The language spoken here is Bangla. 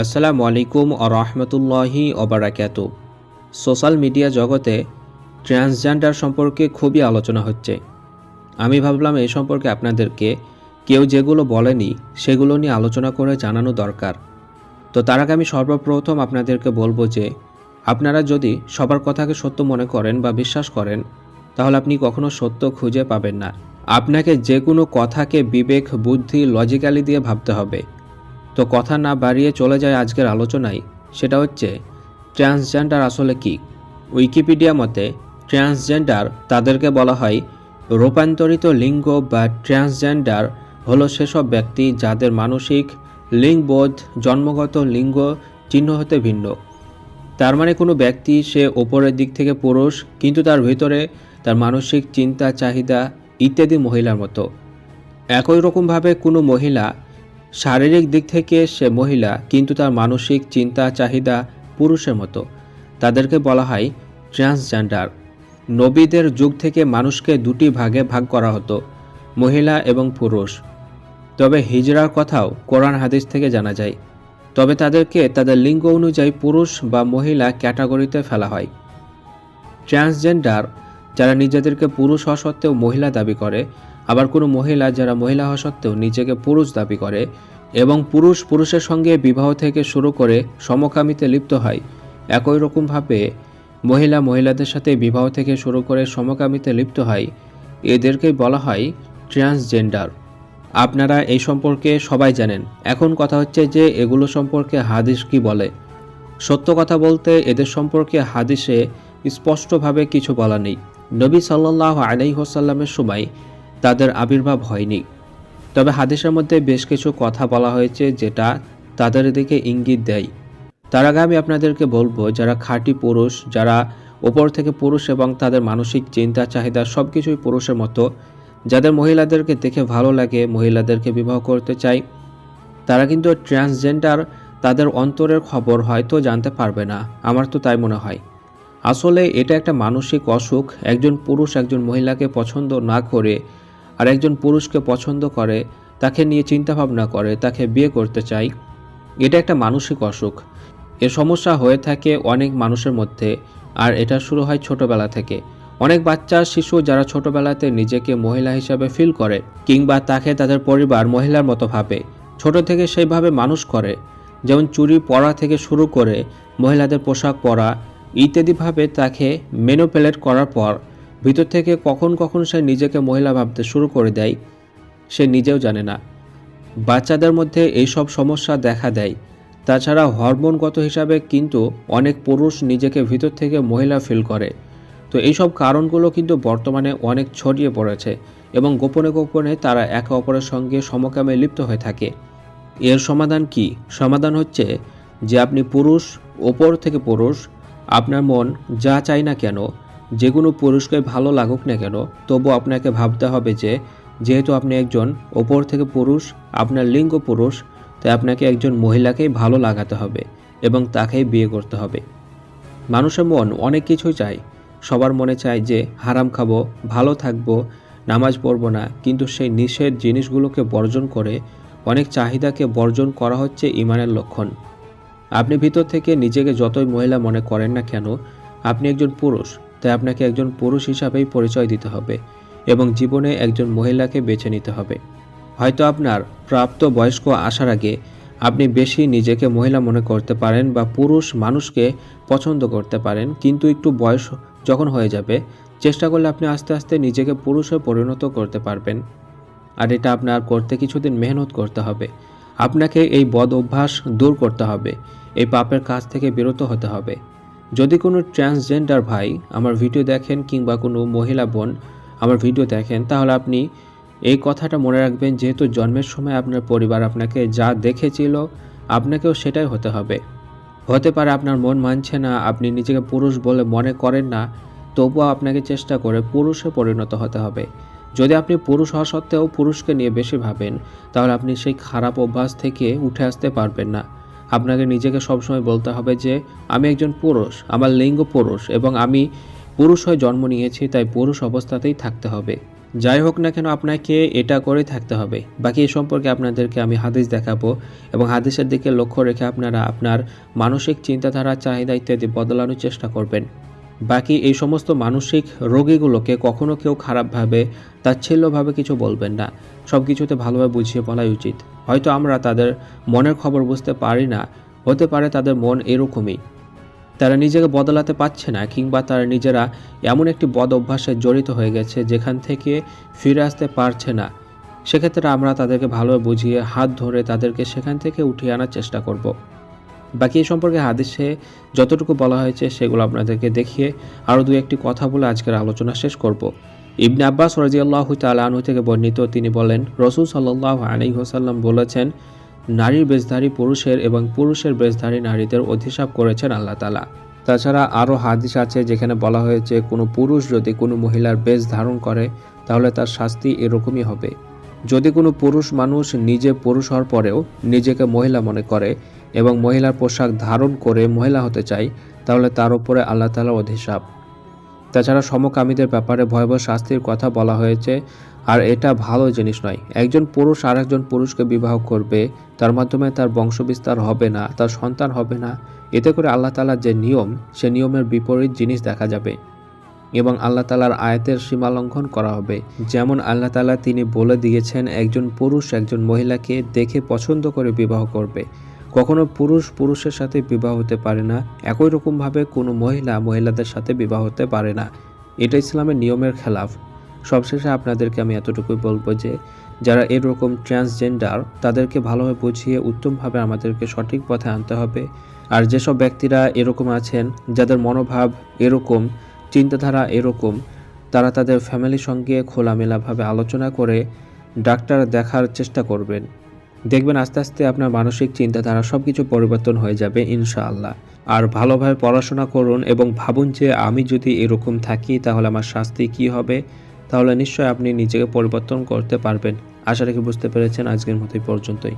আসসালামু আলাইকুম ও রহমতুল্লাহি ওবরাকাত। সোশ্যাল মিডিয়া জগতে ট্রান্সজেন্ডার সম্পর্কে খুবই আলোচনা হচ্ছে। আমি ভাবলাম এই সম্পর্কে আপনাদেরকে কেউ যেগুলো বলেনি সেগুলো নিয়ে আলোচনা করে জানানো দরকার। তো তার আগে আমি সর্বপ্রথম আপনাদেরকে বলব যে, আপনারা যদি সবার কথাকে সত্য মনে করেন বা বিশ্বাস করেন, তাহলে আপনি কখনো সত্য খুঁজে পাবেন না। আপনাকে যে কোনো কথাকে বিবেক, বুদ্ধি লজিক্যালি দিয়ে ভাবতে হবে। তো কথা না বাড়িয়ে চলে যায় আজকের আলোচনায়, সেটা হচ্ছে ট্রান্সজেন্ডার আসলে কি? উইকিপিডিয়া মতে, ট্রান্সজেন্ডার তাদেরকে বলা হয় রূপান্তরিত লিঙ্গ বা ট্রান্সজেন্ডার হলো সেসব ব্যক্তি যাদের মানসিক, লিঙ্গবোধ, জন্মগত লিঙ্গ চিহ্ন হতে ভিন্ন। তার মানে কোনো ব্যক্তি সে ওপরের দিক থেকে পুরুষ, কিন্তু তার ভিতরে তার মানসিক চিন্তা, চাহিদা ইত্যাদি মহিলার মতো। একই রকমভাবে কোনো মহিলা শারীরিক দিক থেকে সে মহিলা কিন্তু তার মানসিক চিন্তা, চাহিদা পুরুষের মতো। তাদেরকে বলা হয় ট্রান্সজেন্ডার। নবীদের যুগ থেকে মানুষকে দুটি ভাগে ভাগ করা হতো, মহিলা এবং পুরুষ। তবে হিজড়ার কথাও কোরআন হাদিস থেকে জানা যায়। তবে তাদেরকে তাদের লিঙ্গ অনুযায়ী পুরুষ বা মহিলা ক্যাটাগরিতে ফেলা হয়। ট্রান্সজেন্ডার, যারা নিজেদেরকে পুরুষ হওয়া সত্ত্বেও মহিলা দাবি করে আবার কোনো মহিলা যারা মহিলা হওয়া সত্ত্বেও নিজেকে পুরুষ দাবি করে এবং পুরুষ পুরুষের সঙ্গে বিবাহ থেকে শুরু করে সমকামিতে লিপ্ত হয়। একই রকমভাবে মহিলা মহিলাদের সাথে বিবাহ থেকে শুরু করে সমকামিতে লিপ্ত হয়। এদেরকেই বলা হয় ট্রান্সজেন্ডার। আপনারা এই সম্পর্কে সবাই জানেন। এখন কথা হচ্ছে যে এগুলো সম্পর্কে হাদিস কি বলে। সত্য কথা বলতে এদের সম্পর্কে হাদিসে স্পষ্টভাবে কিছু বলা নেই। নবী সাল্লাহ আলাইহসাল্লামের সময় তাদের আবির্ভাব হয়নি। তবে হাদিসের মধ্যে বেশ কিছু কথা বলা হয়েছে যেটা তাদের দিকে ইঙ্গিত দেয়। তার আগে আমি আপনাদেরকে বলব, যারা খাঁটি পুরুষ, যারা ওপর থেকে পুরুষ এবং তাদের মানসিক চিন্তা, চাহিদা সব কিছুই পুরুষের মতো, যাদের মহিলাদেরকে দেখে ভালো লাগে, মহিলাদেরকে বিবাহ করতে চায়, তারা কিন্তু ট্রান্সজেন্ডার তাদের অন্তরের খবর হয়তো জানতে পারবে না। আমার তো তাই মনে হয়। আসলে এটা একটা মানসিক অসুখ। একজন পুরুষ একজন মহিলাকে পছন্দ না করে আর একজন পুরুষকে পছন্দ করে, তাকে নিয়ে চিন্তাভাবনা করে, তাকে বিয়ে করতে চাই, এটা একটা মানসিক অসুখ। এ সমস্যা হয়ে থাকে অনেক মানুষের মধ্যে, আর এটা শুরু হয় ছোটবেলা থেকে। অনেক বাচ্চা, শিশু যারা ছোটবেলাতে নিজেকে মহিলা হিসাবে ফিল করে, কিংবা তাকে তাদের পরিবার মহিলার মতো ভাবে, ছোট থেকে সেইভাবে মানুষ করে। যেমন চুরি পরা থেকে শুরু করে মহিলাদের পোশাক পরা ইত্যাদিভাবে তাকে মেনোপেলেট করার পর ভিতর থেকে কখন কখন সে নিজেকে মহিলা ভাবতে শুরু করে দেয়, সে নিজেও জানে না। বাচ্চাদের মধ্যে এইসব সমস্যা দেখা দেয়। তাছাড়া হরমোনগত হিসাবে কিন্তু অনেক পুরুষ নিজেকে ভিতর থেকে মহিলা ফিল করে। তো এইসব কারণগুলো কিন্তু বর্তমানে অনেক ছড়িয়ে পড়েছে এবং গোপনে গোপনে তারা একে অপরের সঙ্গে সমকামে লিপ্ত হয়ে থাকে। এর সমাধান কি? সমাধান হচ্ছে যে আপনি পুরুষ, ওপর থেকে পুরুষ, আপনার মন যা চাই না কেন যে কোনো পুরুষকে ভালো লাগুক না কেন, তবু আপনাকে ভাবতে হবে যে, যেহেতু আপনি একজন ওপর থেকে পুরুষ, আপনার লিঙ্গ পুরুষ, তাই আপনাকে একজন মহিলাকেই ভালো লাগাতে হবে এবং তাকেই বিয়ে করতে হবে। মানুষের মন অনেক কিছুই চায়। সবার মনে চায় যে, হারাম খাব, ভালো থাকব, নামাজ পড়ব না, কিন্তু সেই নিষেধ জিনিসগুলোকে বর্জন করে অনেক চাহিদাকে বর্জন করা হচ্ছে ইমানের লক্ষণ। আপনি ভিতর থেকে নিজেকে যতই মহিলা মনে করেন না কেন, আপনি একজন পুরুষ। তাই আপনাকে একজন পুরুষ হিসাবেই পরিচয় দিতে হবে এবং জীবনে একজন মহিলাকে বেছে নিতে হবে। হয়তো আপনার প্রাপ্ত বয়স্ক আসার আগে আপনি বেশি নিজেকে মহিলা মনে করতে পারেন বা পুরুষ মানুষকে পছন্দ করতে পারেন, কিন্তু একটু বয়স যখন হয়ে যাবে, চেষ্টা করলে আপনি আস্তে আস্তে নিজেকে পুরুষে পরিণত করতে পারবেন। আর এটা আপনার করতে কিছুদিন মেহনত করতে হবে। আপনাকে এই বদ অভ্যাস দূর করতে হবে। এই পাপের কাজ থেকে বিরত হতে হবে। যদি কোনো ট্রান্সজেন্ডার ভাই আমার ভিডিও দেখেন কিংবা কোনো মহিলা বোন আমার ভিডিও দেখেন, তাহলে আপনি এই কথাটা মনে রাখবেন, যেহেতু জন্মের সময় আপনার পরিবার আপনাকে যা দেখেছিল, আপনাকেও সেটাই হতে হবে। হতে পারে আপনার মন মানছে না, আপনি নিজেকে পুরুষ বলে মনে করেন না, তবুও আপনাকে চেষ্টা করে পুরুষে পরিণত হতে হবে। যদি আপনি পুরুষ হওয়া সত্ত্বেও পুরুষকে নিয়ে বেশি ভাবেন, তাহলে আপনি সেই খারাপ অভ্যাস থেকে উঠে আসতে পারবেন না। আপনাকে নিজেকে সবসময় বলতে হবে যে, আমি একজন পুরুষ, আমার লিঙ্গ পুরুষ এবং আমি পুরুষ হয়ে জন্ম নিয়েছি, তাই পুরুষ অবস্থাতেই থাকতে হবে। যাই হোক না কেন, আপনাকে এটা করে থাকতে হবে। বাকি এ সম্পর্কে আপনাদেরকে আমি হাদিস দেখাবো এবং হাদিসের দিকে লক্ষ্য রেখে আপনারা আপনার মানসিক চিন্তাধারা চাহিদা ইত্যাদি বদলানোর চেষ্টা করবেন। বাকি এই সমস্ত মানসিক রোগীগুলোকে কখনো কেউ খারাপভাবে তাচ্ছিল্যভাবে কিছু বলবেন না। সব কিছুতে ভালোভাবে বুঝিয়ে বলাই উচিত। হয়তো আমরা তাদের মনের খবর বুঝতে পারি না, হতে পারে তাদের মন এরকমই। তারা নিজেকে বদলাতে পারছে না, কিংবা তারা নিজেরা এমন একটি বদ অভ্যাসে জড়িত হয়ে গেছে যেখান থেকে ফিরে আসতে পারছে না। সেক্ষেত্রে আমরা তাদেরকে ভালোভাবে বুঝিয়ে হাত ধরে তাদেরকে সেখান থেকে উঠিয়ে আনার চেষ্টা করব। বাকি এই সম্পর্কে হাদিসে যতটুকু বলা হয়েছে সেগুলো আপনাদেরকে দেখিয়ে আরও দু একটি কথা বলে আজকের আলোচনা শেষ করব। ইবনে আব্বাস রাজিয়াল্লাহ তালাহু থেকে বর্ণিত তিনি বলেন, রসুল সাল্লাহ আলী হোসাল্লাম বলেছেন, নারীর বেশধারী পুরুষের এবং পুরুষের বেশধারী নারীদের অধিশাপ করেছেন আল্লাহ তালা তাছাড়া আরও হাদিস আছে যেখানে বলা হয়েছে, কোনো পুরুষ যদি কোনো মহিলার বেশ ধারণ করে, তাহলে তার শাস্তি এরকমই হবে যদি কোনো পুরুষ মানুষ নিজে পুরুষ হওয়ার পরেও নিজেকে মহিলা মনে করে এবং মহিলার পোশাক ধারণ করে মহিলা হতে চায় তাহলে তার উপরে আল্লাহ তালার অধিশাপ তাছাড়া সমকামীদের ব্যাপারে ভয়াবহ শাস্তির কথা বলা হয়েছে, আর এটা ভালো জিনিস নয়। একজন পুরুষ আর একজন পুরুষকে বিবাহ করবে, তার মাধ্যমে তার বংশবিস্তার হবে না, তার সন্তান হবে না। এতে করে আল্লাহ তালার যে নিয়ম, সে নিয়মের বিপরীত জিনিস দেখা যাবে এবং আল্লাহ তালার আয়াতের সীমালঙ্ঘন করা হবে। যেমন আল্লাহ তালা তিনি বলে দিয়েছেন, একজন পুরুষ একজন মহিলাকে দেখে পছন্দ করে বিবাহ করবে। কখনো পুরুষ পুরুষের সাথে বিবাহ হতে পারে না, একই রকমভাবে কোনো মহিলা মহিলাদের সাথে বিবাহ হতে পারে না। এটা ইসলামের নিয়মের খেলাফ। সবশেষে আপনাদেরকে আমি এতটুকুই বলব যে, যারা এরকম ট্রান্সজেন্ডার, তাদেরকে ভালোভাবে বুঝিয়ে উত্তমভাবে আমাদেরকে সঠিক পথে আনতে হবে। আর যেসব ব্যক্তিরা এরকম আছেন, যাদের মনোভাব এরকম, চিন্তাধারা এরকম, তারা তাদের ফ্যামিলির সঙ্গে খোলামেলাভাবে আলোচনা করে ডাক্তার দেখার চেষ্টা করবেন। দেখবেন আস্তে আস্তে আপনার মানসিক চিন্তাধারা সব কিছু পরিবর্তন হয়ে যাবে, ইনশাআল্লাহ। আর ভালোভাবে পড়াশোনা করুন এবং ভাবুন যে আমি যদি এরকম থাকি তাহলে আমার শাস্তি কি হবে? তাহলে নিশ্চয়ই আপনি নিজেকে পরিবর্তন করতে পারবেন। আশা রেখে বুঝতে পেরেছেন আজকের মতোই পর্যন্তই।